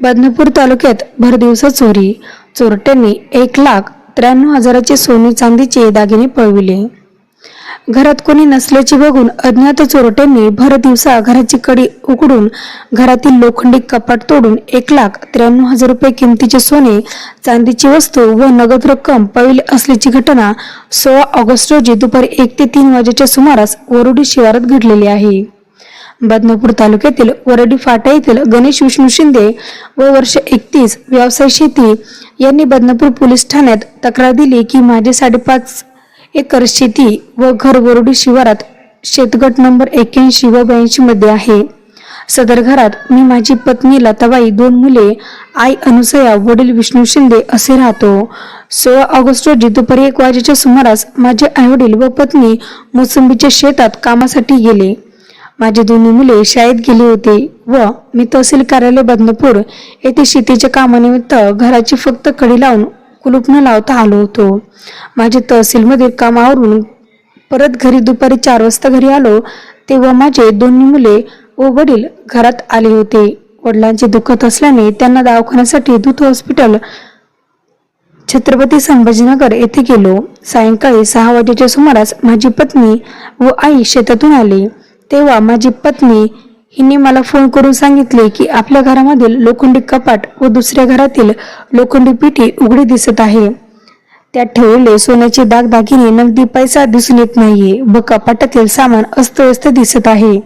बदनापूर तालुक्यात भरदिवसा चोरी. चोरट्यांनी एक लाख त्र्याण्णव हजाराचे सोने चांदीचे दागिने पळविले. घरात कोणी नसल्याचे बघून अज्ञात चोरट्यांनी भर दिवसा घराची कडी उघडून घरातील लोखंडी कपाट तोडून एक लाख त्र्याण्णव हजार रुपये किमतीचे सोने चांदीची वस्तू व नगद रक्कम पळविली असल्याची घटना सोळा ऑगस्ट रोजी दुपारी एक ते तीन वाजेच्या सुमारास वरुडी शिवारात घडलेली आहे. बदनापूर तालुक्यातील वरडी फाटा येथील गणेश विष्णू शिंदे व वर्ष एकतीस व्यवसाय शेती यांनी बदनापूर पोलीस ठाण्यात तक्रार दिली की माझे साडेपाच एकर शेती व घर वरडी शिवारात शेतगट नंबर एक्याऐंशी व ब्याऐंशी मध्ये आहे. सदर घरात मी माझी पत्नी लताबाई दोन मुले आई अनुसया वडील विष्णू शिंदे असे राहतो. सोळा ऑगस्ट रोजी दुपारी एक वाजेच्या सुमारास माझे आईवडील व पत्नी मोसंबीच्या शेतात कामासाठी गेले. माझी दोन्ही मुले शाळेत गेली होते व मी तहसील कार्यालय बदनपूर येथे शेतीच्या कामानिमित्त घराची फक्त कडी लावून कुलूप न लावता आलो होतो. माझे तहसीलमधील कामावरून परत घरी दुपारी चार वाजता घरी आलो तेव्हा माझे दोन्ही मुले व वडील घरात आले होते. वडिलांचे दुखत असल्याने त्यांना दवाखान्यासाठी दूत हॉस्पिटल छत्रपती संभाजीनगर येथे गेलो. सायंकाळी सहा वाजेच्या सुमारास माझी पत्नी व आई शेतातून आली. तेव्हा माझी पत्नी हिने मला फोन करून सांगितले की आपल्या घरामधील लोखंडी कपाट व दुसऱ्या घरातील लोखंडी पिठी उघडी दिसत आहे. त्यात ठेवलेले सोन्याचे दागदागिने नगदी पैसा दिसून येत नाहीये व कपाटातील सामान अस्तव्यस्त दिसत आहे.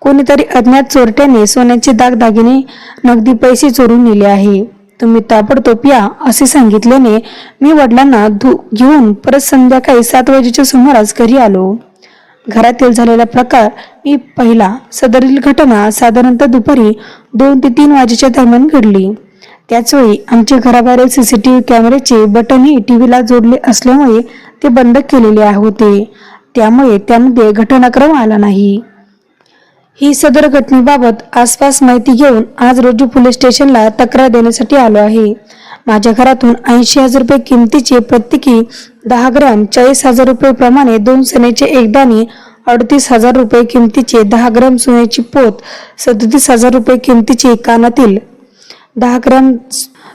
कोणीतरी अज्ञात चोरट्याने सोन्याचे दागदागिने नगदी पैसे चोरून नेले आहे. तुम्ही ताबडतोब या असे सांगितल्याने मी वडिलांना धू घेऊन परत संध्याकाळी सात वाजेच्या सुमारास घरी आलो. घरातील झालेला प्रकार मी पहिला सदरील घटना साधारणतः दुपारी दोन ते तीन वाजेच्या दरम्यान घडली. त्याचवेळी आमच्या घराबाहेरील सीसीटीव्ही कॅमेऱ्याचे बटनही टीव्हीला जोडले असल्यामुळे ते बंद केलेले होते. त्यामुळे त्यामध्ये घटनाक्रम आला नाही. ही सदर घटनेबाबत आसपास माहिती घेऊन आज रोजी पोलीस स्टेशनला तक्रार देण्यासाठी आलो आहे. माझ्या घरातून ऐंशी हजार रुपये किमतीचे प्रत्येकी दहा ग्रॅम चाळीस हजार रुपये प्रमाणे दोन सोन्याचे एकदाणी अडतीस हजार रुपये किमतीचे दहा ग्रॅम सोन्याची पोत सदतीस हजार रुपये किमतीचे कानातील. दहा ग्रॅम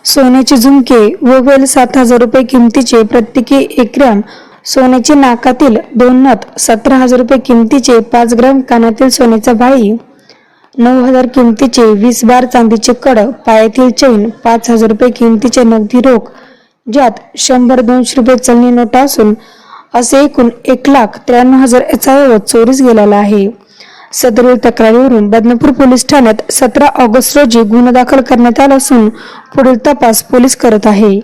सोन्याचे झुमके व वेल सात हजार रुपये किमतीचे प्रत्येकी एक ग्रॅम सोन्याचे नाकातील दोन नथ सतरा हजार रुपये किमतीचे पाच ग्रॅम कानातील सोन्याचा भाळी नऊ हजार किमतीचे वीस बार चांदीचे कड पायातील चैन पाच हजार रुपये किमतीचे नगदी रोख. ज्यात शंभर दोनशे रुपये चलनी नोटा असून असे एकूण एक लाख त्र्याण्णव हजार याचा व्यवहार चोरीस गेलेला आहे. सदरील तक्रारीवरून बदनापूर पोलीस ठाण्यात सतरा ऑगस्ट रोजी गुन्हा दाखल करण्यात आला असून पुढील तपास पोलीस करत आहे.